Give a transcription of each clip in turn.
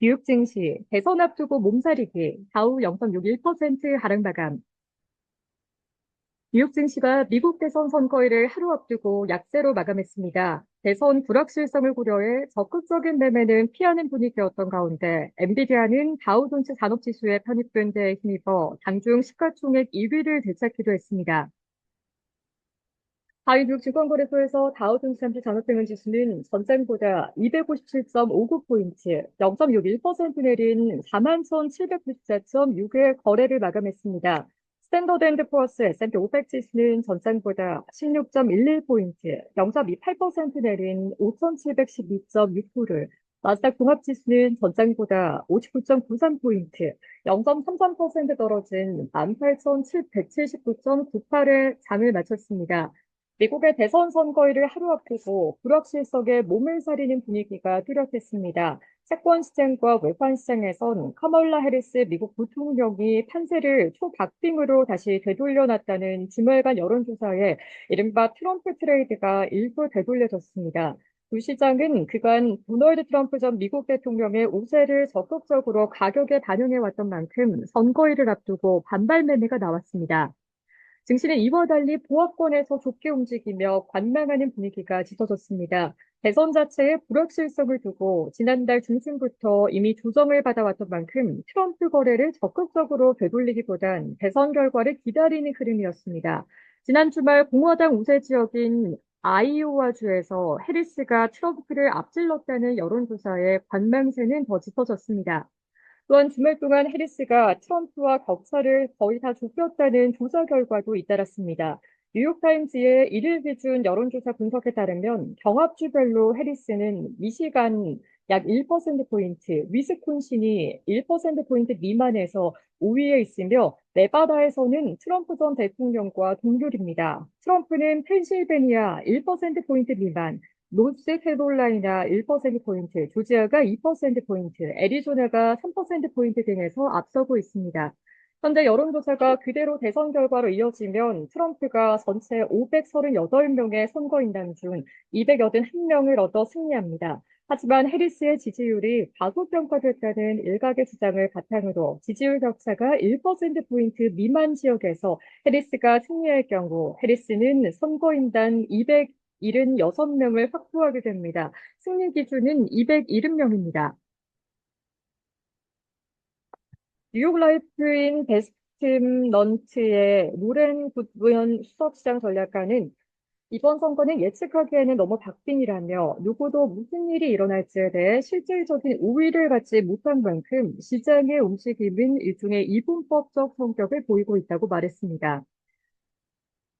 뉴욕 증시 대선 앞두고 몸살이기 다우 0.61% 하락 마감. 뉴욕 증시가 미국 대선 선거일을 하루 앞두고 약세로 마감했습니다. 대선 불확실성을 고려해 적극적인 매매는 피하는 분위기였던 가운데 엔비디아는 다우존스 산업지수에 편입된 데 힘입어 당중 시가총액 2위를 되찾기도 했습니다. 하이뉴욕 증권거래소에서 다우존스 30 산업평균 지수는 전장보다 257.59포인트, 0.61% 내린 41,794.6의 거래를 마감했습니다. 스탠더드 앤드 포어스 S&P 500 지수는 전장보다 16.11포인트, 0.28% 내린 5,712.6호를, 나스닥 종합지수는 전장보다 59.93포인트, 0.33% 떨어진 18,779.98의 장을 마쳤습니다. 미국의 대선 선거일을 하루 앞두고 불확실성에 몸을 사리는 분위기가 뚜렷했습니다. 채권 시장과 외환 시장에선 카멀라 해리스 미국 부통령이 판세를 초박빙으로 다시 되돌려놨다는 주말간 여론조사에 이른바 트럼프 트레이드가 일부 되돌려졌습니다. 두 시장은 그간 도널드 트럼프 전 미국 대통령의 우세를 적극적으로 가격에 반영해 왔던 만큼 선거일을 앞두고 반발 매매가 나왔습니다. 증시는 이와 달리 보합권에서 좁게 움직이며 관망하는 분위기가 짙어졌습니다. 대선 자체의 불확실성을 두고 지난달 중순부터 이미 조정을 받아왔던 만큼 트럼프 거래를 적극적으로 되돌리기보단 대선 결과를 기다리는 흐름이었습니다. 지난 주말 공화당 우세 지역인 아이오와주에서 해리스가 트럼프를 앞질렀다는 여론조사에 관망세는 더 짙어졌습니다. 또한 주말 동안 해리스가 트럼프와 격차를 거의 다 좁혔다는 조사 결과도 잇따랐습니다. 뉴욕타임즈의 1일 기준 여론조사 분석에 따르면 경합주별로 해리스는 미시간 약 1%포인트, 위스콘신이 1%포인트 미만에서 5위에 있으며 네바다에서는 트럼프 전 대통령과 동률입니다. 트럼프는 펜실베니아 1%포인트 미만, 노스캐롤라이나 1%포인트, 조지아가 2%포인트, 애리조나가 3%포인트 등에서 앞서고 있습니다. 현재 여론조사가 그대로 대선 결과로 이어지면 트럼프가 전체 538명의 선거인단 중 281명을 얻어 승리합니다. 하지만 해리스의 지지율이 과소평가됐다는 일각의 주장을 바탕으로 지지율 격차가 1%포인트 미만 지역에서 해리스가 승리할 경우 해리스는 선거인단 200 76명을 확보하게 됩니다. 승리 기준은 270명입니다. 뉴욕 라이프인 베스팀 넌트의 로렌 굿부연 수석시장 전략가는 이번 선거는 예측하기에는 너무 박빙이라며 누구도 무슨 일이 일어날지에 대해 실질적인 우위를 갖지 못한 만큼 시장의 움직임은 일종의 이분법적 성격을 보이고 있다고 말했습니다.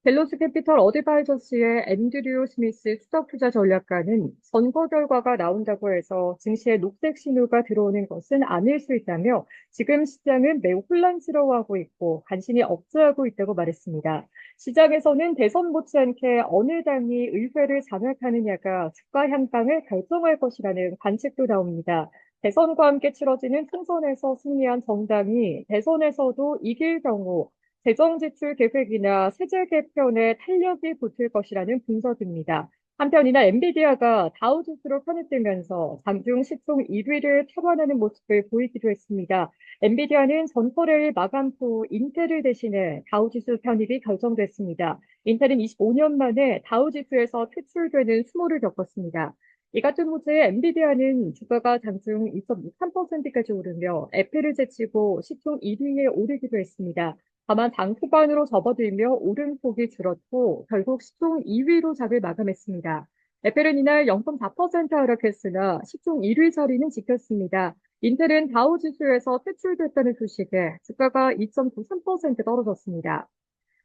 벨로스 캐피털 어드바이저스의 앤드류 스미스 수석 투자 전략가는 선거 결과가 나온다고 해서 증시에 녹색 신호가 들어오는 것은 아닐 수 있다며 지금 시장은 매우 혼란스러워하고 있고 간신히 억제하고 있다고 말했습니다. 시장에서는 대선 못지않게 어느 당이 의회를 장악하느냐가 주가 향방을 결정할 것이라는 관측도 나옵니다. 대선과 함께 치러지는 총선에서 승리한 정당이 대선에서도 이길 경우 재정 지출 계획이나 세제 개편에 탄력이 붙을 것이라는 분석입니다. 한편 이날 엔비디아가 다우지수로 편입되면서 장중 시총 1위를 탈환하는 모습을 보이기도 했습니다. 엔비디아는 전 거래일 마감 후 인텔을 대신해 다우지수 편입이 결정됐습니다. 인텔은 25년 만에 다우지수에서 퇴출되는 수모를 겪었습니다. 이 같은 호재에 엔비디아는 주가가 장중 2.3%까지 오르며 애플을 제치고 시총 1위에 오르기도 했습니다. 다만 장 후반으로 접어들며 오름폭이 줄었고 결국 시총 2위로 작을 마감했습니다. 애플은 이날 0.4% 하락했으나 시총 1위 자리는 지켰습니다. 인텔은 다우 지수에서 퇴출됐다는 소식에 주가가 2.93% 떨어졌습니다.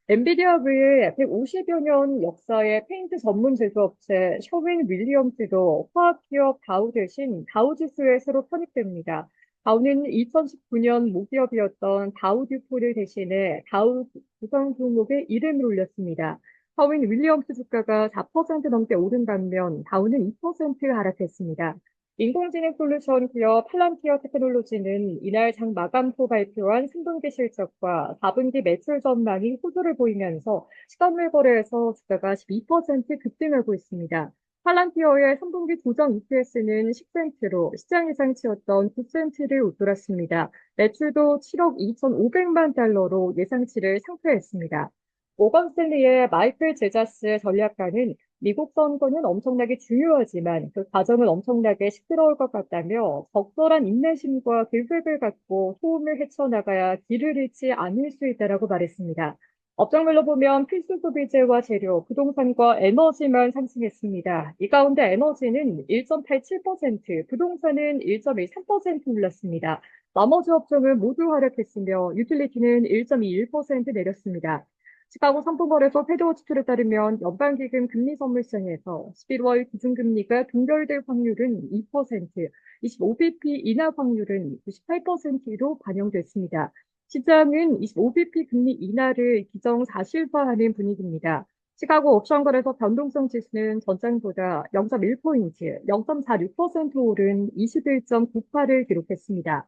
엔비디아 외에 150여 년 역사의 페인트 전문 제조업체 셔윈 윌리엄스도 화학기업 다우 대신 다우 지수에 새로 편입됩니다. 다우는 2019년 모기업이었던 다우듀포를 대신해 다우 구성 종목의 이름을 올렸습니다. 허윈 윌리엄스 주가가 4% 넘게 오른 반면 다우는 2% 하락했습니다. 인공지능 솔루션 기업 팔란티어 테크놀로지는 이날 장 마감 후 발표한 3분기 실적과 4분기 매출 전망이 호조를 보이면서 시간물 거래에서 주가가 12% 급등하고 있습니다. 팔란티어의 3분기 조정 EPS는 10센트로 시장 예상치였던 9센트를 웃돌았습니다. 매출도 7억 2,500만 달러로 예상치를 상회했습니다. 모건 스탠리의 마이클 제자스 전략가는 미국 선거는 엄청나게 중요하지만 그 과정은 엄청나게 시끄러울 것 같다며 적절한 인내심과 계획을 갖고 소음을 헤쳐나가야 길을 잃지 않을 수 있다라고 말했습니다. 업종별로 보면 필수 소비재와 재료, 부동산과 에너지만 상승했습니다. 이 가운데 에너지는 1.87%, 부동산은 1.13% 올랐습니다. 나머지 업종은 모두 하락했으며 유틸리티는 1.21% 내렸습니다. 시카고 상품거래소 페드워치투에 따르면 연방기금 금리 선물 시장에서 11월 기준금리가 동결될 확률은 2%, 25bp 인하 확률은 98%로 반영됐습니다. 시장은 25bp 금리 인하를 기정사실화하는 분위기입니다. 시카고 옵션 거래소 변동성 지수는 전장보다 0.1포인트, 0.46% 오른 21.98을 기록했습니다.